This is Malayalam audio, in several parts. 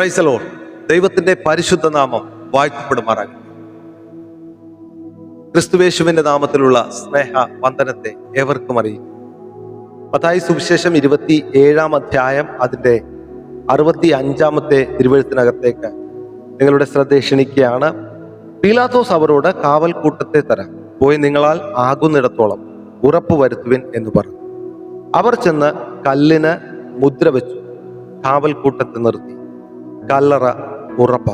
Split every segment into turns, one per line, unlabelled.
പ്രൈസലോ ദൈവത്തിന്റെ പരിശുദ്ധ നാമം വാഴ്ത്തപ്പെടുമാറാകട്ടെ. ക്രിസ്തുവേശുവിന്റെ നാമത്തിലുള്ള സ്നേഹ വന്ദനത്തെ ഏവർക്കും അറിയും മത്തായി സുവിശേഷം ഇരുപത്തി ഏഴാം അധ്യായം അതിന്റെ അറുപത്തി അഞ്ചാമത്തെ തിരുവഴുത്തിനകത്തേക്ക് നിങ്ങളുടെ ശ്രദ്ധ ക്ഷണിക്കുകയാണ്. പീലാത്തോസ് അവരോട് കാവൽ കൂട്ടത്തെ തരാം. പോയി നിങ്ങളാൽ ആകുന്നിടത്തോളം ഉറപ്പ് വരുത്തുവിൻ എന്ന് പറഞ്ഞു. അവർ ചെന്ന് കല്ലിന് മുദ്ര വെച്ചു. കാവൽ കൂട്ടത്തെ നിർത്തി. കല്ലറ ഉറപ്പ.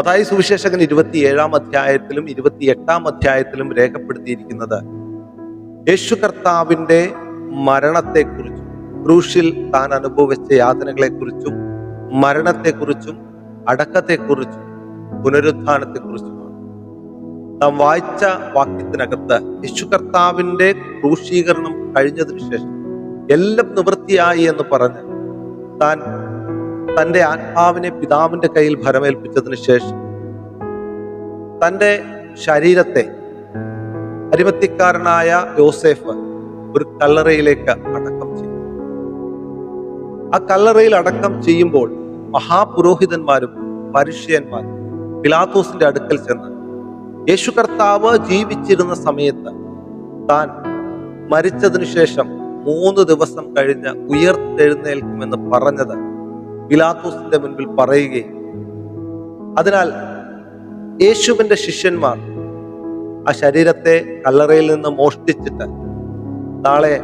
അതായത് സുവിശേഷകൻ ഇരുപത്തി ഏഴാം അധ്യായത്തിലും ഇരുപത്തി എട്ടാം അധ്യായത്തിലും രേഖപ്പെടുത്തിയിരിക്കുന്നത് യേശു കർത്താവിന്റെ മരണത്തെക്കുറിച്ചും ക്രൂശിൽ താൻ അനുഭവിച്ച യാതനകളെക്കുറിച്ചും മരണത്തെക്കുറിച്ചും അടക്കത്തെക്കുറിച്ചും പുനരുത്ഥാനത്തെക്കുറിച്ചുമാണ്. നാം വായിച്ച വാക്യത്തിനകത്ത് യേശു കർത്താവിന്റെ ക്രൂശീകരണം കഴിഞ്ഞതിനു ശേഷം എല്ലാം നിവൃത്തിയായി എന്ന് പറഞ്ഞ് താൻ തന്റെ ആത്മാവിനെ പിതാവിന്റെ കയ്യിൽ ഭരമേൽപ്പിച്ചതിന് ശേഷം തന്റെ ശരീരത്തെ അരിമത്തിക്കാരനായ യോസേഫ് ഒരു കല്ലറയിലേക്ക് അടക്കം ചെയ്തു. ആ കല്ലറയിൽ അടക്കം ചെയ്യുമ്പോൾ മഹാപുരോഹിതന്മാരും പരുഷ്യന്മാരും പിലാത്തോസിന്റെ അടുക്കൽ ചെന്ന് യേശു കർത്താവ് ജീവിച്ചിരുന്ന സമയത്ത് താൻ മരിച്ചതിനു ശേഷം മൂന്ന് ദിവസം കഴിഞ്ഞ് ഉയർത്തെഴുന്നേൽക്കുമെന്ന് പറഞ്ഞത് പിലാത്തോസിന്റെ മുൻപിൽ പറയുകയും അതിനാൽ യേശുവിന്റെ ശിഷ്യന്മാർ ആ ശരീരത്തെ കല്ലറയിൽ നിന്ന് മോഷ്ടിച്ചിട്ട് നാളെ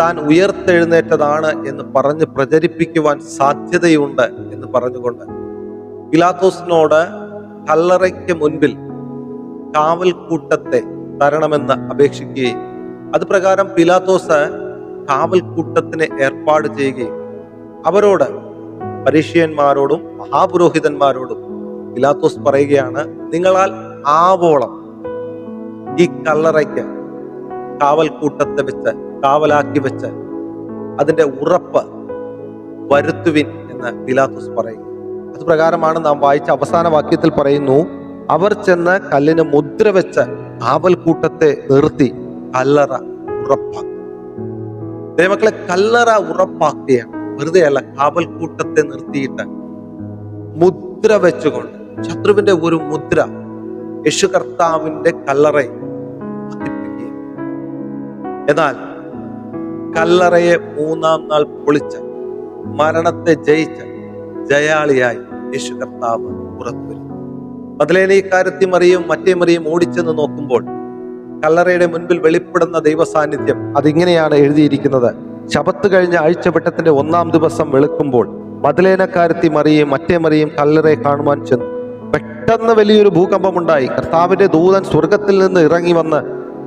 താൻ ഉയർത്തെഴുന്നേറ്റതാണ് എന്ന് പറഞ്ഞ് പ്രചരിപ്പിക്കുവാൻ സാധ്യതയുണ്ട് എന്ന് പറഞ്ഞുകൊണ്ട് പിലാത്തോസിനോട് കല്ലറയ്ക്ക് മുൻപിൽ കാവൽക്കൂട്ടത്തെ തരണമെന്ന് അപേക്ഷിക്കുകയും അത് പ്രകാരം പിലാത്തോസ് കാവൽക്കൂട്ടത്തിന് ഏർപ്പാട് ചെയ്യുകയും അവരോട് പരീക്ഷയന്മാരോടും മഹാപുരോഹിതന്മാരോടും പിലാത്തോസ് പറയുകയാണ് നിങ്ങളാൽ ആവോളം ഈ കല്ലറയ്ക്ക് കാവൽക്കൂട്ടത്തെ വെച്ച് കാവലാക്കി വെച്ച് അതിന്റെ ഉറപ്പ് വരുത്തുവിൻ എന്ന് പിലാത്തോസ് പറയും അത് പ്രകാരമാണ് നാം വായിച്ച അവസാന വാക്യത്തിൽ പറയുന്നു അവർ ചെന്ന് കല്ലിന് മുദ്ര വെച്ച് കാവൽക്കൂട്ടത്തെ നിർത്തി കല്ലറ ഉറപ്പാക്കി. ദൈവമക്കളെ കല്ലറ ഉറപ്പാക്കുകയാണ്. വെറുതെ അല്ല കാവൽക്കൂട്ടത്തെ നിർത്തിയിട്ട് മുദ്ര വെച്ചുകൊണ്ട് ശത്രുവിന്റെ ഒരു മുദ്ര യേശു കർത്താവിന്റെ കല്ലറയെ എന്നാൽ കല്ലറയെ മൂന്നാം നാൾ പൊളിച്ച മരണത്തെ ജയിച്ച ജയാളിയായി യേശു കർത്താവ് പുറത്തു വരുന്നു. മതിലേനെ ഇക്കാര്യത്തി മറിയും മറ്റേ മറിയും ഓടിച്ചെന്ന് നോക്കുമ്പോൾ കല്ലറയുടെ മുൻപിൽ വെളിപ്പെടുന്ന ദൈവസാന്നിധ്യം അതിങ്ങനെയാണ് എഴുതിയിരിക്കുന്നത്. ശബത്ത് കഴിഞ്ഞ ആഴ്ചവട്ടത്തിന്റെ ഒന്നാം ദിവസം വെളുക്കുമ്പോൾ മതിലേനക്കാരത്തി മറിയും മറ്റേ മറിയും കല്ലറയെ കാണുവാൻ ചെന്നു. പെട്ടെന്ന് വലിയൊരു ഭൂകമ്പമുണ്ടായി. കർത്താവിന്റെ ദൂതൻ സ്വർഗത്തിൽ നിന്ന് ഇറങ്ങി വന്ന്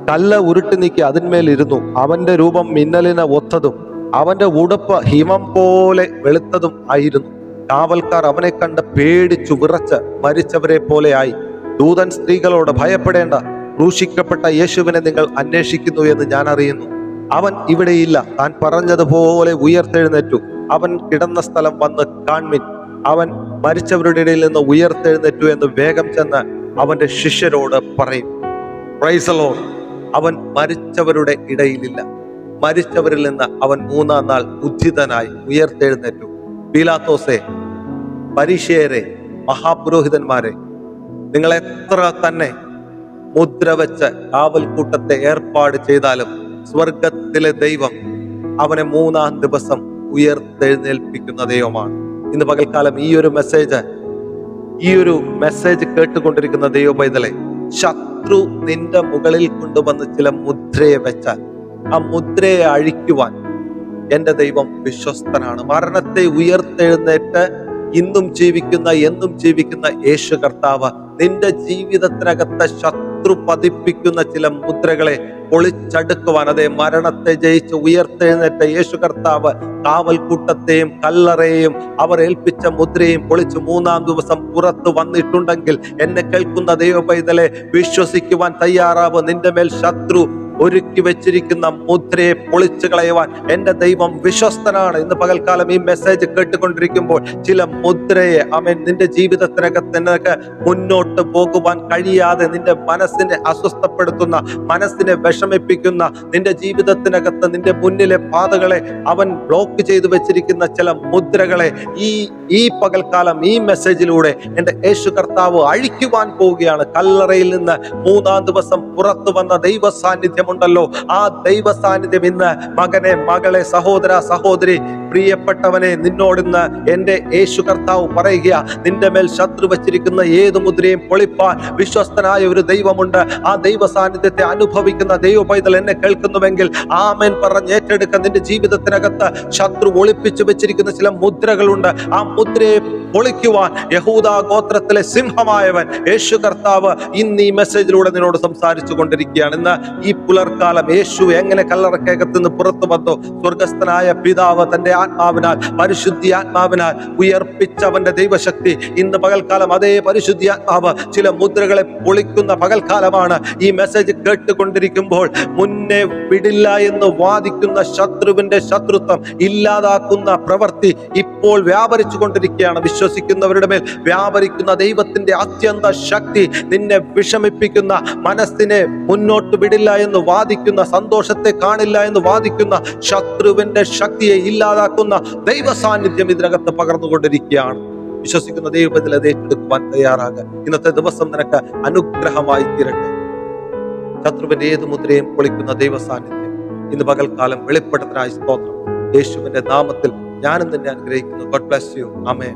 കല്ല് ഉരുട്ടി നീക്കി അതിന്മേലിരുന്നു അവന്റെ രൂപം മിന്നലിന് ഒത്തതും അവന്റെ ഉടുപ്പ് ഹിമം പോലെ വെളുത്തതും ആയിരുന്നു. കാവൽക്കാർ അവനെ കണ്ട് പേടിച്ചു വിറച്ച് മരിച്ചവരെ പോലെയായി ദൂതൻ സ്ത്രീകളോട് ഭയപ്പെടേണ്ട ക്രൂശിക്കപ്പെട്ട യേശുവിനെ നിങ്ങൾ അന്വേഷിക്കുന്നു എന്ന് ഞാൻ അറിയുന്നു. അവൻ ഇവിടെയില്ല. താൻ പറഞ്ഞതുപോലെ ഉയർത്തെഴുന്നേറ്റു. അവൻ കിടന്ന സ്ഥലം വന്ന് കാൺമിൻ അവൻ മരിച്ചവരുടെ ഇടയിൽ നിന്ന് ഉയർത്തെഴുന്നേറ്റു എന്ന് വേഗം ചെന്ന് അവന്റെ ശിഷ്യരോട് പറയും. പ്രൈസലോ അവൻ മരിച്ചവരുടെ ഇടയിലില്ല. മരിച്ചവരിൽ നിന്ന് അവൻ മൂന്നാം നാൾ ഉജ്ജിതനായി ഉയർത്തെഴുന്നേറ്റു. പീലാത്തോസെ പരീക്ഷയരെ മഹാപുരോഹിതന്മാരെ നിങ്ങൾ എത്ര തന്നെ മുദ്ര വെച്ച് കാവൽക്കൂട്ടത്തെ ഏർപ്പാട് ചെയ്താലും സ്വർഗത്തിലെ ദൈവം അവനെ മൂന്നാം ദിവസം ഉയർത്തെഴുന്നേൽപ്പിക്കുന്ന ദൈവമാണ്. ഇന്ന് പകൽക്കാലം ഈ ഒരു മെസ്സേജ് ഈ ഒരു മെസ്സേജ് കേട്ടുകൊണ്ടിരിക്കുന്ന ദൈവ പൈതലെ ശത്രു നിന്റെ മുകളിൽ കൊണ്ടുവന്ന് ചില മുദ്രയെ വെച്ചാൽ ആ മുദ്രയെ അഴിക്കുവാൻ എന്റെ ദൈവം വിശ്വസ്തനാണ്. മരണത്തെ ഉയർത്തെഴുന്നേറ്റ് ഇന്നും ജീവിക്കുന്ന എന്നും ജീവിക്കുന്ന യേശു കർത്താവ് നിന്റെ ജീവിതത്തിനകത്തെ ശത്രു പതിപ്പിക്കുന്ന ചില മുദ്രകളെ പൊളിച്ചടുക്കുവാൻ അതേ മരണത്തെ ജയിച്ച് ഉയർത്തെഴുന്നേറ്റ യേശു കർത്താവ് കാവൽക്കൂട്ടത്തെയും കല്ലറയെയും അവർ ഏൽപ്പിച്ച മുദ്രയും പൊളിച്ച് മൂന്നാം ദിവസം പുറത്തു വന്നിട്ടുണ്ടെങ്കിൽ എന്നെ കേൾക്കുന്ന ദൈവ പൈതലെ വിശ്വസിക്കുവാൻ തയ്യാറാവ്. നിന്റെ മേൽ ശത്രു ഒരുക്കി വെച്ചിരിക്കുന്ന മുദ്രയെ പൊളിച്ചു കളയുവാൻ എന്റെ ദൈവം വിശ്വസ്തനാണ്. ഇന്ന് പകൽക്കാലം ഈ മെസ്സേജ് കേട്ടുകൊണ്ടിരിക്കുമ്പോൾ ചില മുദ്രയെ അവൻ നിന്റെ ജീവിതത്തിനകത്ത് നിനക്ക് മുന്നോട്ട് പോകുവാൻ കഴിയാതെ നിന്റെ മനസ്സിനെ അസ്വസ്ഥപ്പെടുത്തുന്ന മനസ്സിനെ വിഷമിപ്പിക്കുന്ന നിന്റെ ജീവിതത്തിനകത്ത് നിന്റെ മുന്നിലെ പാതകളെ അവൻ ബ്ലോക്ക് ചെയ്തു വെച്ചിരിക്കുന്ന ചില മുദ്രകളെ ഈ ഈ പകൽക്കാലം ഈ മെസ്സേജിലൂടെ എന്റെ യേശു കർത്താവ് അഴിക്കുവാൻ പോവുകയാണ്. കല്ലറയിൽ നിന്ന് മൂന്നാം ദിവസം പുറത്തു വന്ന ദൈവ സാന്നിധ്യമുണ്ടല്ലോ ആ ദൈവ സാന്നിധ്യം ഇന്ന് മകനെ മകളെ സഹോദര സഹോദരി പ്രിയപ്പെട്ടവനെ നിന്നോടിന്ന് എന്റെ യേശു കർത്താവ് പറയുക നിന്റെ മേൽ ശത്രു വച്ചിരിക്കുന്ന ഏത് മുദ്രയും പൊളിപ്പാൻ വിശ്വസ്തനായ ഒരു ദൈവമുണ്ട്. ആ ദൈവ സാന്നിധ്യത്തെ അനുഭവിക്കുന്ന ദൈവ പൈതൽ എന്നെ കേൾക്കുന്നുവെങ്കിൽ ആമേൻ പറഞ്ഞ് ഏറ്റെടുക്ക നിന്റെ ജീവിതത്തിനകത്ത് ശത്രു ഒളിപ്പിച്ചു വെച്ചിരിക്കുന്ന ചില മുദ്രകളുണ്ട്. ആ മുദ്രയെ പൊളിക്കുവാൻ യഹൂദ ഗോത്രത്തിലെ സിംഹമായവൻ യേശു കർത്താവ് ഇന്ന് ഈ മെസ്സേജിലൂടെ നിന്നോട് സംസാരിച്ചു കൊണ്ടിരിക്കുകയാണ്. ഇന്ന് ഈ പുലർക്കാലം യേശു എങ്ങനെ കല്ലറക്കകത്ത് നിന്ന് പുറത്തു വന്നു? സ്വർഗസ്ഥനായ പിതാവ് തന്റെ ആത്മാവിനാൽ പരിശുദ്ധി ആത്മാവിനാൽ ഉയർപ്പിച്ചവന്റെ ദൈവശക്തി. ഇന്ന് പകൽക്കാലം അതേ പരിശുദ്ധി ആത്മാവ് ചില മുദ്രകളെ പൊളിക്കുന്ന പകൽക്കാലമാണ്. ഈ മെസ്സേജ് കേട്ടുകൊണ്ടിരിക്കുമ്പോൾ മുന്നേ വിടില്ല എന്ന് വാദിക്കുന്ന ശത്രുവിന്റെ ശത്രുത്വം ഇല്ലാതാക്കുന്ന പ്രവൃത്തി ഇപ്പോൾ വ്യാപരിച്ചു കൊണ്ടിരിക്കുകയാണ്. വിശ്വസിക്കുന്നവരുടെ മേൽ വ്യാപരിക്കുന്ന ദൈവത്തിന്റെ അത്യന്ത ശക്തി നിന്നെ വിഷമിപ്പിക്കുന്ന മനസ്സിനെ മുന്നോട്ട് വിടില്ല എന്ന് വാദിക്കുന്ന സന്തോഷത്തെ കാണില്ല എന്ന് വാദിക്കുന്ന ശത്രുവിന്റെ ശക്തിയെ ഇല്ലാതാക്കുന്ന ദൈവ സാന്നിധ്യം ഇതിനകത്ത് പകർന്നുകൊണ്ടിരിക്കുകയാണ്. വിശ്വസിക്കുന്ന ദൈവത്തിൽ അത് ഏറ്റെടുക്കുവാൻ തയ്യാറാകുക ഇന്നത്തെ ദിവസം നിനക്ക് അനുഗ്രഹമായി തീരട്ടെ. ശത്രുവിന്റെ ഏത് മുദ്രയും പൊളിക്കുന്ന ദൈവ സാന്നിധ്യം ഇന്ന് പകൽക്കാലം വെളിപ്പെടുത്തനായി സ്തോത്രം. യേശുവിന്റെ നാമത്തിൽ ഞാനും തന്നെ അനുഗ്രഹിക്കുന്നു. God bless you amen